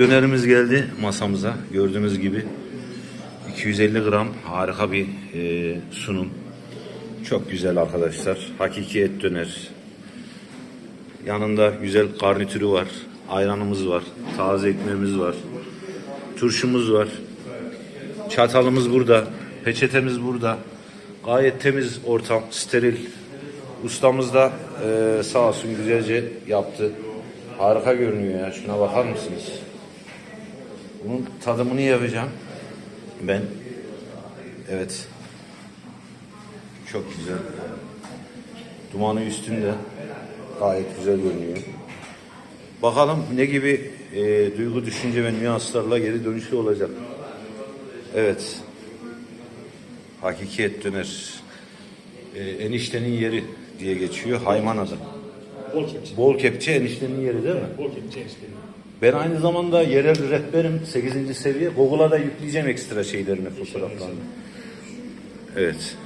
dönerimiz geldi masamıza. Gördüğünüz gibi 250 gram harika bir e, sunum. Çok güzel arkadaşlar. Hakiki et döner. Yanında güzel garnitürü var. Ayranımız var. Taze ekmeğimiz var. Turşumuz var. Çatalımız burada. Peçetemiz burada. Gayet temiz ortam. Steril. Ustamız da e, sağ olsun güzelce yaptı. Harika görünüyor ya. Şuna bakar mısınız? Bunun tadımını yapacağım. Ben. Evet. Çok güzel. Dumanı üstünde. Gayet güzel görünüyor. Bakalım ne gibi e, duygu, düşünce ve nüanslarla geri dönüşlü olacak. Evet. Hakiki et döner. E, eniştenin yeri diye geçiyor. Haymana'da. Bol kepçe. Bol kepçe eniştenin yeri değil mi? Bol kepçe işte. Ben aynı zamanda yerel rehberim 8. seviye. Google'a da yükleyeceğim ekstra şeylerini, fotoğraflarını. Evet.